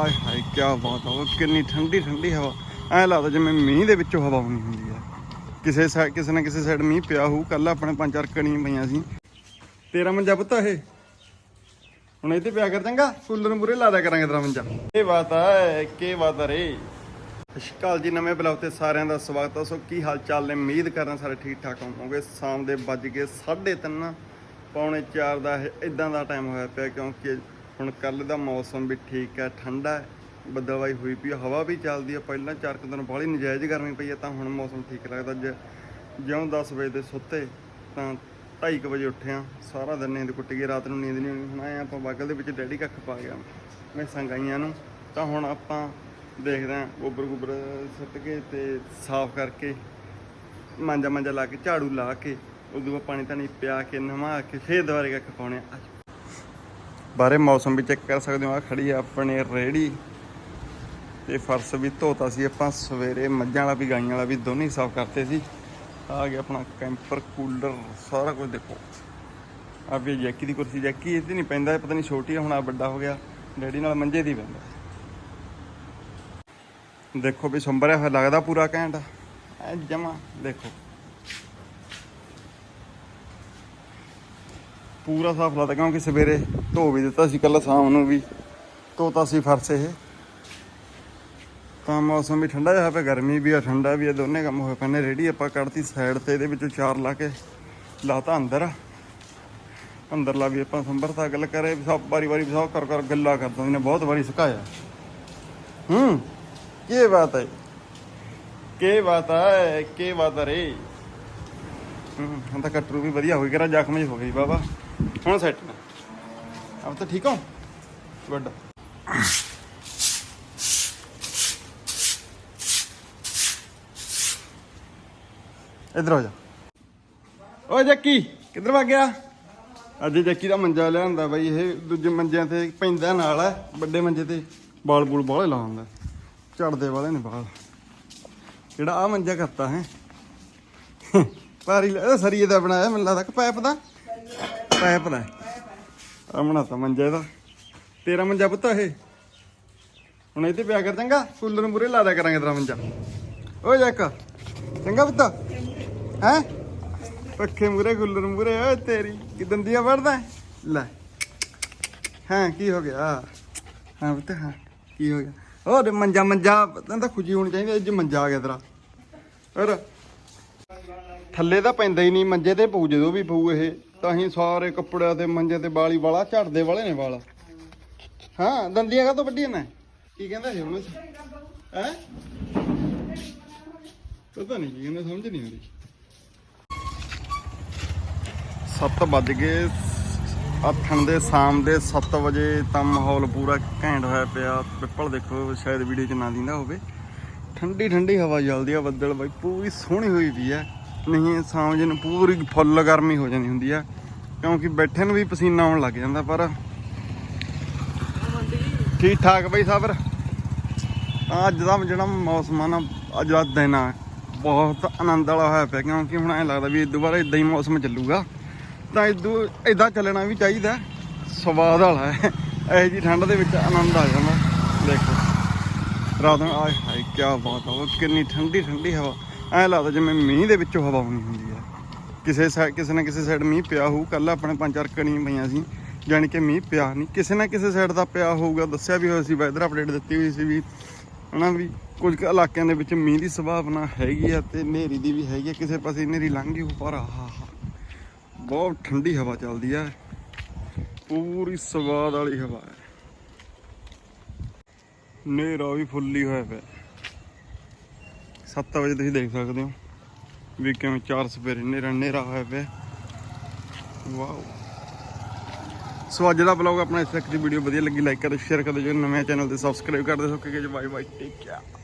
ਹਾਏ ਹਾਏ ਕੀ ਬਾਤ ਆ ਕਿੰਨੀ ਠੰਡੀ ਠੰਡੀ ਹਵਾ। ਐ ਲੱਗਦਾ ਜਿਵੇਂ ਮੀਂਹ ਦੇ ਵਿੱਚੋਂ ਹਵਾ ਆਉਣੀ ਹੁੰਦੀ ਆ। ਕਿਸੇ ਸਾਈਡ ਕਿਸੇ ਨਾ ਕਿਸੇ ਸਾਈਡ ਮੀਂਹ ਪਿਆ ਹੋਊ ਕੱਲ ਆਪਣੇ ਪੰਜ ਚਾਰ ਕਣੀਆਂ ਪਈਆਂ ਸੀ। ਤੇਰਾ ਮੰਜਾ ਪੁੱਤ ਇਹ। ਹੁਣ ਇੱਥੇ ਪਿਆ ਕਰ ਚੰਗਾ ਕੂਲਰ ਮੂਰੇ ਲਾ ਦਿਆ ਕਰਾਂਗੇ ਤੇਰਾ ਮੰਜਾ। ਇਹ ਬਾਤ ਆ, ਕੀ ਬਾਤ ਆ ਰੇ। ਸਤਿ ਜੀ, ਨਵੇਂ ਬਲੌਗ ਤੇ ਸਾਰਿਆਂ ਦਾ ਸਵਾਗਤ ਹੈ ਸੋ ਕੀ ਹਾਲ ਚਾਲ ਨੇ? ਉਮੀਦ ਕਰਨਾ ਸਾਰੇ ਠੀਕ ਠਾਕ ਹੋਵੋਗੇ। ਸ਼ਾਮ ਦੇ ਵੱਜ ਗਏ 3:30 ਪੌਣੇ 4 ਦਾ ਇਦਾਂ ਦਾ ਟਾਈਮ ਹੋਇਆ ਪਿਆ, ਕਿਉਂਕਿ ਹੁਣ ਕੱਲ ਦਾ ਮੌਸਮ ਵੀ ਠੀਕ ਹੈ, ਠੰਡਾ ਹੈ ਬੱਦਲਵਾਈ ਹੋਈ ਪਈ ਹਵਾ ਵੀ ਚੱਲਦੀ ਆ ਪਹਿਲਾਂ ਚਾਰ ਕੁ ਦਿਨ ਬਾਹਲੀ ਨਜਾਇਜ਼ ਗਰਮੀ ਪਈ ਹੈ, ਤਾਂ ਹੁਣ ਮੌਸਮ ਠੀਕ ਲੱਗਦਾ, ਜ ਜਿਉਂ 10 ਵਜੇ ਦੇ ਸੁੱਤੇ, ਤਾਂ 2:30 ਵਜੇ ਉੱਠਿਆ, ਸਾਰਾ ਦਿਨ ਨੀਂਦ ਕੁੱਟ ਗਈ, ਰਾਤ ਨੂੰ ਨੀਂਦ ਨਹੀਂ ਆਉਣੀ ਹੁਣ ਆਏ ਆਪਾਂ ਬਾਗਲ ਦੇ ਵਿੱਚ, ਡੈਡੀ ਕੱਖ ਪਾ ਗਿਆ, ਮੈਂ ਸੰਗਾਈਆਂ ਨੂੰ, ਤਾਂ ਹੁਣ ਆਪਾਂ ਦੇਖਦੇ ਹਾਂ, ਗੋਬਰ ਗੋਬਰ ਸੁੱਟ ਕੇ ਤੇ ਸਾਫ਼ ਕਰਕੇ ਮਾਂਜਾ ਮਾਂਜਾ ਲਾ ਕੇ, ਝਾੜੂ ਲਾ ਕੇ, ਉਦੋਂ ਬਾਅਦ ਪਾਣੀ ਤਾਂ ਪਿਆ ਕੇ, ਨਵਾ ਕੇ, ਫੇਰ ਦੁਬਾਰੇ ਕੱਖ ਪਾਉਣੇ ਆ। ਬਾਰੇ ਮੌਸਮ ਵੀ ਚੈੱਕ ਕਰ ਸਕਦੇ ਹੋ। ਆ ਖੜੀ ਆ ਆਪਣੇ ਰੇੜੀ ਤੇ ਫਰਸ਼ ਵੀ ਧੋਤਾ ਸੀ। ਆਪਾਂ ਸਵੇਰੇ ਮੱਝਾਂ ਵਾਲਾ ਵੀ, ਗਾਈਆਂ ਵਾਲਾ ਵੀ ਦੋਨੇ ਸਾਫ਼ ਕਰਤੇ ਸੀ। ਆ ਗਿਆ ਆਪਣਾ ਕੈਂਪਰ, ਕੂਲਰ, ਸਾਰਾ ਕੁਝ ਦੇਖੋ। ਆ ਵੀ ਜੈਕੀ ਦੀ ਕੁਰਸੀ, ਜੈਕੀ ਇਹਦੇ ਨਹੀਂ ਪੈਂਦਾ ਪਤਾ ਨਹੀਂ ਛੋਟੀ ਆ, ਹੁਣ ਆ ਵੱਡਾ ਹੋ ਗਿਆ। ਡੈਡੀ ਨਾਲ ਮੰਜੇ ਦੀ ਪੈਂਦਾ ਦੇਖੋ ਵੀ ਸੰਭਰਿਆ ਹੋਇਆ ਲੱਗਦਾ ਪੂਰਾ ਘੈਂਟ। ਐ ਜਮਾ ਦੇਖੋ। ਪੂਰਾ ਸਾਫ਼ ਲੱਗਦਾ ਕਿਉਂਕਿ ਸਵੇਰੇ ਧੋ ਵੀ ਦਿੱਤਾ ਸੀ ਕੱਲ ਸ਼ਾਮ ਨੂੰ ਵੀ ਧੋਤਾ ਸੀ ਫਰਸ਼ ਇਹ। ਤਾਂ ਮੌਸਮ ਵੀ ਠੰਡਾ ਜਿਹਾ ਪਿਆ, ਗਰਮੀ ਵੀ ਆ, ਠੰਡਾ ਵੀ ਆ, ਦੋਨੇ ਕੰਮ ਹੋਏ ਪਏ ਰੇੜੀ ਆਪਾਂ ਕੱਢਤੀ ਸਾਈਡ ਤੇ, ਇਹਦੇ ਵਿੱਚੋਂ ਚਾਰ ਲਾ ਕੇ ਲਾਤਾ ਅੰਦਰ। ਅੰਦਰਲਾ ਵੀ ਆਪਾਂ ਸੰਭਰਤਾ ਗੱਲ ਕਰੇ ਸਭ ਵਾਰੀ ਵਾਰੀ ਸਭ ਕਰ ਕਰ ਗੱਲਾਂ ਕਰਦਾ ਦਿੰਦੇ ਬਹੁਤ ਵਾਰੀ ਸੁਕਾਇਆ ਹੂੰ, ਕੀ ਬਾਤ ਹੈ? ਕੀ ਬਾਤ ਹੈ? ਕੀ ਬਾਤ ਹੈ ਰੇ? ਹੂੰ ਤਾਂ ਕਟਰੂ ਵੀ ਵਧੀਆ ਹੋਈ ਗਿਆ ਜ਼ਖਮ ਜਿਹਾ ਹੋ ਗਈ, ਬਾਬਾ। ਹੁਣ ਸੈੱਟ ਨਾ ਅਬ ਤਾਂ ਠੀਕ ਹੋ ਗੁੱਡ ਇਧਰ ਹੋ ਜਾ ਓਏ ਜੱਕੀ ਕਿੱਧਰ ਵਗ ਗਿਆ ਅੱਜ ਜੱਕੀ ਦਾ ਮੰਜਾ ਲਿਆਂਦਾ ਬਾਈ ਇਹ ਦੂਜੇ ਮੰਜਿਆਂ ਤੇ ਪੈਂਦਾ ਨਾਲ ਹੈ ਵੱਡੇ ਮੰਜੇ ਤੇ। ਬਾਲ ਬੂਲ ਬਾਹਲੇ ਲਾਉਂਦਾ ਝੜਦੇ ਵਾਲੇ ਨੇ ਬਾਲ। ਜਿਹੜਾ ਆ ਮੰਜਾ ਕਰਤਾ ਹੈ। ਭਾਰੀ ਇਹਦਾ ਸਰੀਏ ਦਾ ਬਣਾਇਆ ਮੈਨੂੰ ਲੱਗਦਾ ਕਿ ਪਾਈਪ ਦਾ। ਪਾਈਪ ਦਾ ਆ ਬਣਾਤਾ ਮੰਜਾ ਇਹਦਾ। ਤੇਰਾ ਮੰਜਾ ਪੁੱਤ ਇਹ। ਹੁਣ ਇੱਥੇ ਪਿਆ ਕਰ ਚੰਗਾ, ਕੂਲਰ ਮੂਰੇ ਲਾ ਦਿਆ ਕਰਾਂਗੇ ਤੇਰਾ ਮੰਜਾ। ਓ ਜੱਕ ਚੰਗਾ ਪੁੱਤ। ਹੈ? ਪੱਖੇ ਮੂਰੇ, ਕੂਲਰ ਮੂਰੇ, ਓਏ ਤੇਰੀ। ਕਿ ਦੰਦੀਆਂ ਵੜਦਾ ਲੈ। ਹਾਂ, ਕੀ ਹੋ ਗਿਆ? ਹਾਂ ਪੁੱਤ, ਹਾਂ। ਕੀ ਹੋ ਗਿਆ? ਹੋਰ ਮੰਜਾ ਮੰਜਾ, ਪਤਾ ਤਾਂ ਖੁਸ਼ੀ ਹੋਣੀ ਚਾਹੀਦੀ ਅੱਜ ਮੰਜਾ ਆ ਗਿਆ ਤੇਰਾ। ਹੋਰ। ਥੱਲੇ ਤਾਂ ਪੈਂਦਾ ਹੀ ਨਹੀਂ, ਮੰਜੇ ਤੇ ਪਊ ਜਦੋਂ ਵੀ ਪਊ ਇਹ। ਤਾਂ ਹੀ ਸਾਰੇ ਕੱਪੜਿਆਂ ਤੇ ਮੰਜੇ ਤੇ ਬਾਲੀ ਵਾਲਾ, ਝੜਦੇ ਵਾਲੇ ਨੇ ਵਾਲ। ਹਾਂ, ਦੰਦੀਆਂ ਕਾ ਤੋਂ ਵੱਡੀਆਂ ਨੇ? ਕੀ ਕਹਿੰਦਾ ਸੀ ਹੁਣ ਹੈ? ਪਤਾ ਨਹੀਂ ਕੀ ਕਹਿੰਦਾ, ਸਮਝ ਨਹੀਂ ਆ ਰਹੀ। 7 ਵੱਜ ਗਏ ਆਥਣ ਦੇ, ਸ਼ਾਮ ਦੇ 7 ਵਜੇ, ਤਾਂ ਮਾਹੌਲ ਪੂਰਾ ਘੈਂਟ ਹੋਇਆ ਪਿਆ। ਪਿੱਪਲ ਦੇਖੋ, ਸ਼ਾਇਦ ਵੀਡੀਓ 'ਚ ਨਾ ਦਿੰਦਾ ਹੋਵੇ। ਠੰਡੀ ਠੰਡੀ ਹਵਾ ਚੱਲਦੀ ਆ, ਬੱਦਲ ਬਾਈ, ਪੂਰੀ ਸੋਹਣੀ ਹੋਈ ਵੀ ਹੈ ਨਹੀਂ ਸ਼ਾਮ ਨੂੰ, ਪੂਰੀ ਫੁੱਲ ਗਰਮੀ ਹੋ ਜਾਂਦੀ ਹੁੰਦੀ ਆ। ਕਿਉਂਕਿ ਬੈਠੇ ਨੂੰ ਵੀ ਪਸੀਨਾ ਆਉਣ ਲੱਗ ਜਾਂਦਾ, ਪਰ ਠੀਕ ਠਾਕ ਬਈ ਸਬਰ ਅੱਜ ਦਾ ਜਿਹੜਾ ਮੌਸਮ ਆ ਨਾ, ਅੱਜ ਦਾ ਦਿਨ ਆ, ਬਹੁਤ ਆਨੰਦ ਵਾਲਾ ਹੋਇਆ ਪਿਆ, ਕਿਉਂਕਿ ਹੁਣ ਐ ਲੱਗਦਾ ਵੀ ਦੁਬਾਰਾ ਇਦਾਂ ਹੀ ਮੌਸਮ ਚੱਲੂਗਾ। ਤਾਂ ਇਦੋਂ ਇਦਾਂ ਚੱਲਣਾ ਵੀ ਚਾਹੀਦਾ, ਸਵਾਦ ਵਾਲਾ ਹੈ। ਇਹ ਜੀ ਠੰਡ ਦੇ ਵਿੱਚ ਆਨੰਦ ਆ ਜਾਂਦਾ। ਦੇਖੋ, ਰਾਤ ਨੂੰ, ਆਏ ਹਾਏ ਕੀ ਬਾਤ ਆ ਕਿੰਨੀ ਠੰਡੀ ਠੰਡੀ ਹਵਾ। ਐ ਲੱਗਦਾ ਜਿਵੇਂ ਮੀਂਹ ਦੇ ਵਿੱਚੋਂ ਹਵਾ ਹੋਣੀ ਹੁੰਦੀ ਹੈ। ਕਿਸੇ ਸਾਈਡ ਕਿਸੇ ਨਾ ਕਿਸੇ ਸਾਈਡ ਮੀਂਹ ਪਿਆ ਹੋਊ ਕੱਲ ਆਪਣੇ ਪੰਜ ਚਾਰ ਕਣੀਆਂ ਪਈਆਂ ਸੀ, ਜਾਣੀ ਕਿ ਮੀਂਹ ਪਿਆ ਨਹੀਂ ਕਿਸੇ ਨਾ ਕਿਸੇ ਸਾਈਡ ਦਾ ਪਿਆ ਹੋਊਗਾ, ਦੱਸਿਆ ਵੀ ਹੋਇਆ ਸੀ ਵੈਦਰ ਅਪਡੇਟ ਦਿੱਤੀ ਹੋਈ ਸੀ ਵੀ, ਹਨਾ ਵੀ ਕੁਝ ਕੁ ਇਲਾਕਿਆਂ ਦੇ ਵਿੱਚ ਮੀਂਹ ਦੀ ਸੰਭਾਵਨਾ ਹੈਗੀ ਆ ਤੇ ਹਨੇਰੀ ਦੀ ਵੀ ਹੈਗੀ ਆ, ਕਿਸੇ ਪਾਸੇ ਹਨੇਰੀ ਲੰਘ ਗਈ ਪਰ ਆਹਾ, ਬਹੁਤ ਠੰਡੀ ਹਵਾ ਚੱਲਦੀ ਆ। ਪੂਰੀ ਸਵਾਦ ਵਾਲੀ ਹਵਾ ਹੈ। ਹਨੇਰਾ ਵੀ ਫੁੱਲੀ ਹੋਇਆ ਪਿਆ। 7 ਵਜੇ ਤੁਸੀਂ ਦੇਖ ਸਕਦੇ ਹੋ ਵੀ ਕਿਵੇਂ ਚਾਰ ਸਵੇਰੇ ਹਨੇਰਾ ਹਨੇਰਾ ਹੋਇਆ ਪਿਆ। ਵਾਓ। ਸੋ ਅੱਜ ਦਾ ਬਲੌਗ ਆਪਣਾ ਇਸ ਤੱਕ ਦੀ ਵੀਡੀਓ ਵਧੀਆ ਲੱਗੀ ਲਾਈਕ ਕਰੋ ਸ਼ੇਅਰ ਕਰੋ ਜੋ ਨਵੇਂ ਚੈਨਲ ਤੇ ਸਬਸਕ੍ਰਾਈਬ ਕਰ ਦਿਓ ਕਿ ਬਾਏ ਬਾਏ ਟੇਕ ਕੇਅਰ